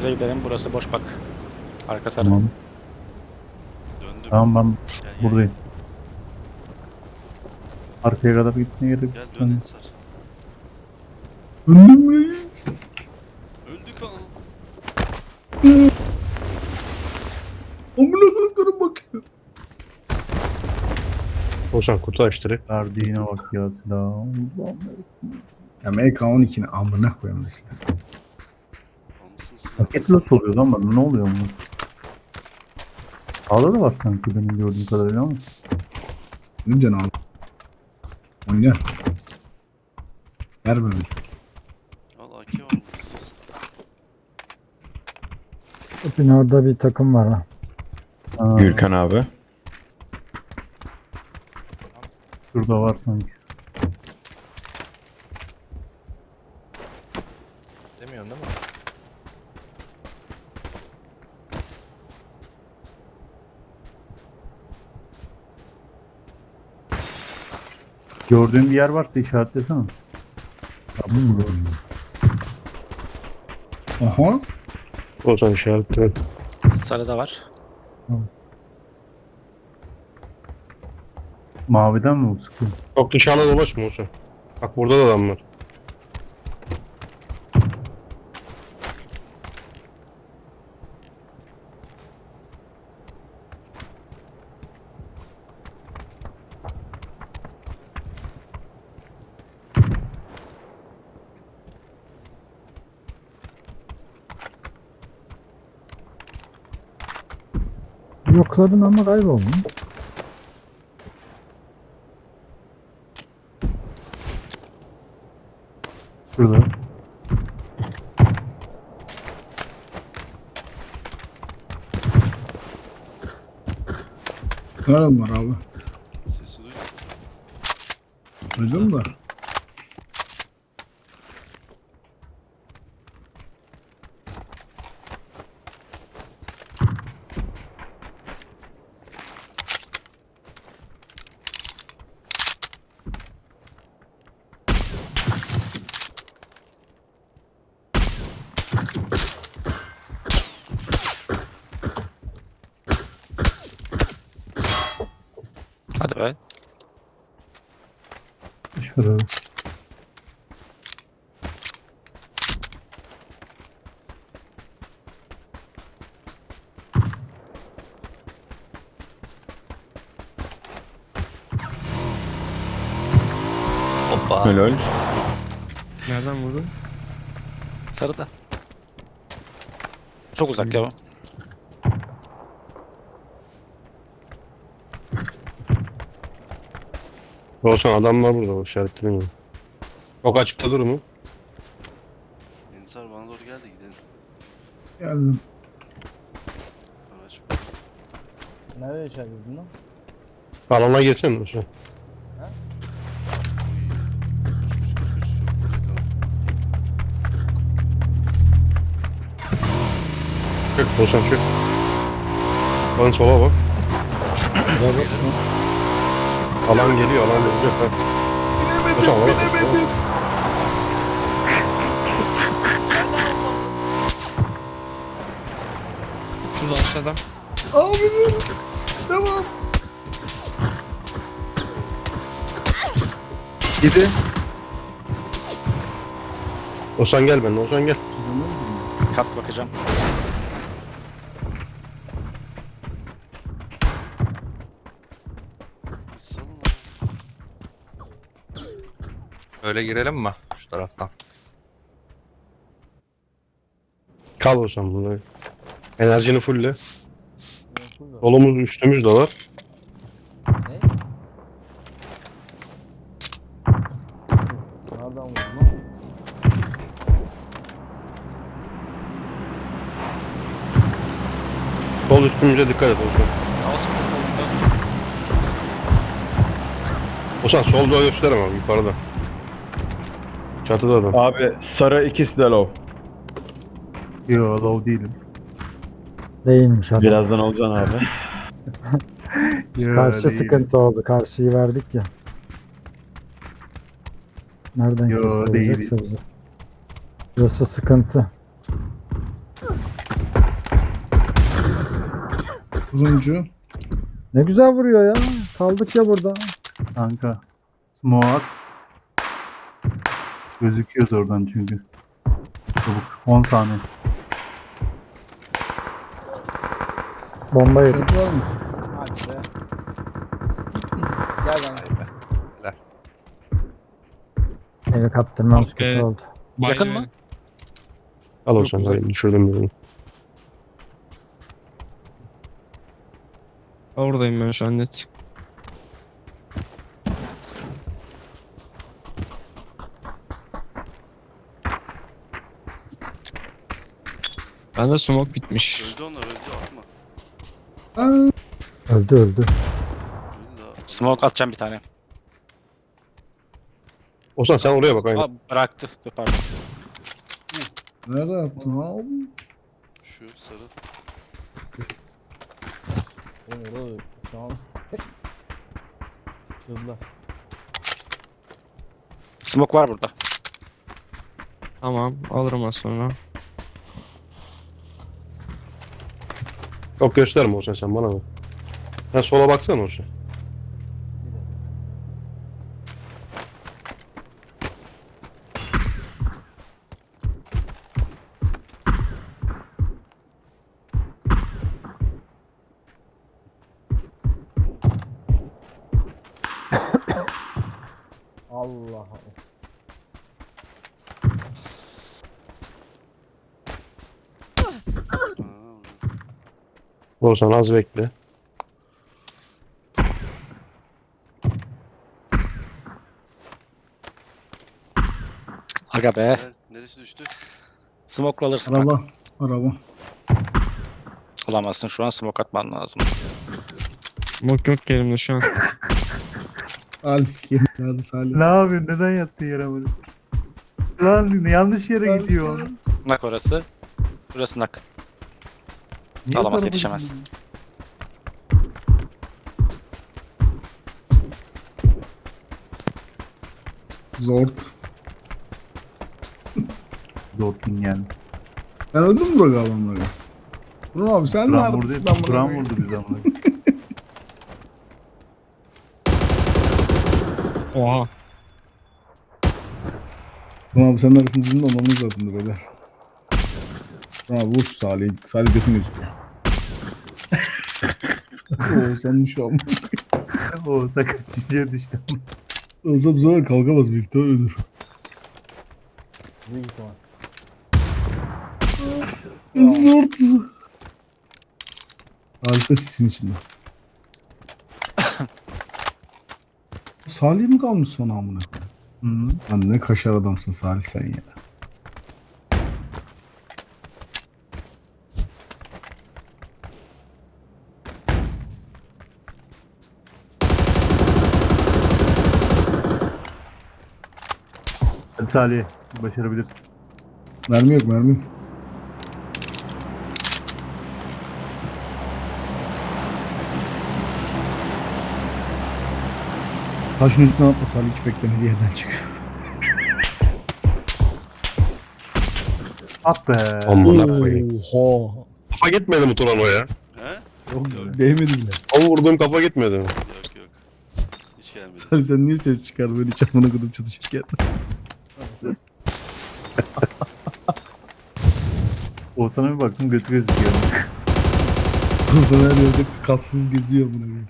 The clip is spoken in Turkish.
Üstümüze gidelim. Burası boş bak. Arka sarı. Tamam. Döndüm. Tamam ben Gel, gel, buradayım. Arkaya kadar gitmeye gerek Gel yok. dön Ensar. Önüm reis. Öldük ha. Amına koyduğum bakıyor. Ozan kutu aç direkt. Verdiğine bak ya silah. Allah'ım. Ya MK12'ni amına silah. Paket nasıl oluyor lan bana? Ne oluyor bu? Sağda da var sanki benim gördüğüm kadarıyla ama. Ne canı al. Oyna. Ver böyle. İstiyorsan. Bugün orada bir takım var ha. Ha, Gürkan abi. Şurada var sanki. Demiyorsun değil mi? Gördüğün bir yer varsa işaretlesene. Hmm. Aha. Ozan işaretli. Sarıda var. Maviden mi bu sıkıyor? Çok dışarıda dolaşma Ozan. Bak burada da adam var. Yokladın ama kayboldun. Şurada. Nerede var abi? Sesi duydum. Duydun mu? Hadi be. Şurada. Hoppa. Helal. Nereden vurdun? Sarıda. Çok uzak ya. bu. Ozan adam var burada. İşaretledim ya. Çok açıkta dur mu? Ensar bana doğru gel de gidelim. Geldim. Araç. Nereye işaretledin lan? Alana geçsene Ozan. Koş koş koş koş. Çok uzak ama. Çök. Lan sola bak. Alan geliyor alan geliyor. Ozan alan geliyor. Şurada aşağıda. Abi dur. Tamam. Gidi. Ozan gel benimle Ozan gel. Kask bakacağım. Bir salın lan. Öyle girelim mi? Şu taraftan. Kal Ozan burada. Enerjini var. Solumuz üstümüz de var. Ne? Nereden vurdun lan? Sol üstümüze dikkat et. Olsun. Ozan solda göster ama yukarıda. Çatıda adam. Abi Sara ikisi de low. Yo low değilim. Değilmiş adam. Birazdan olacaksın abi. Yo, Karşı değilim. sıkıntı oldu. Karşıyı verdik ya. Nereden Yo, değiliz. kesilecekse bize. Burası sıkıntı. Uzuncu. Ne güzel vuruyor ya. Kaldık ya burada. Kanka. Smoat. Gözüküyoruz oradan çünkü. Çabuk. 10 saniye. Bomba yedik. Şort var mı? Hadi be. Gel ben. Evi kaptırmam Okey. kötü oldu. Yakın mı? Al o zaman ben düşürdüm birini. Oradayım ben şu an net. Bende smoke bitmiş. Öldü onlar öldü atma. Öldü öldü. Öldü daha. Smoke atacağım bir tane. Ozan sen oraya bak aynen. Aa, bıraktı. Dur pardon. nerede yaptın abi? Şu sarı. Oğlum orada şu an. Çıldılar. Smoke var burada. Tamam alırım az sonra. Yok gösterme Ozan sen bana bak. Sen sola baksana Ozan. Allah Allah. Ozan az bekle. Aga be. Gel, neresi düştü? Smoke'la alırsın. Araba. Araba. Alamazsın şu an smoke atman lazım. Smoke yok ki elimde şu an. Salih sikeyim. Salih. Ne yapıyorsun? Neden yattın yere böyle? Lan yanlış yere gidiyor. Nak orası. Burası nak. Niye Alamaz, tarafa yetişemez. gidiyorsun? Zort. Dortmund yani. Sen öldün mü abi onları? Burak abi sen Kur'an vurdu. neredesin amına Kur'an koyayım? vurdu bizi amına. Oha. Burak abi sen neredesin bizim de olmamız lazımdır beyler. Abi vur şu Salih'i. Salih götün gözüküyor. Oo sen şu an. o sakat çiçeğe düştü. Olsa bu sefer kalkamaz büyük ihtimal ölür. Büyük ihtimal. Zort. Salih de sisin içinde. Salih mi kalmış son amına? Hı. Lan ne kaşar adamsın Salih sen ya. Salih. Başarabilirsin. Mermi yok mermi. Taşın üstüne atma Salih hiç beklemediği yerden çık. At be. Amına koyayım. Oha. Kafa gitmedi mi Turan o ya? He? Yok değmedi bile. O vurduğum kafa gitmedi mi? Yok yok. Hiç gelmedi. Salih sen niye ses çıkar böyle hiç amına kodum çatışırken? Oğuzhan'a bir baktım götü gözüküyor. O zaman her yerde kassız geziyor koyayım.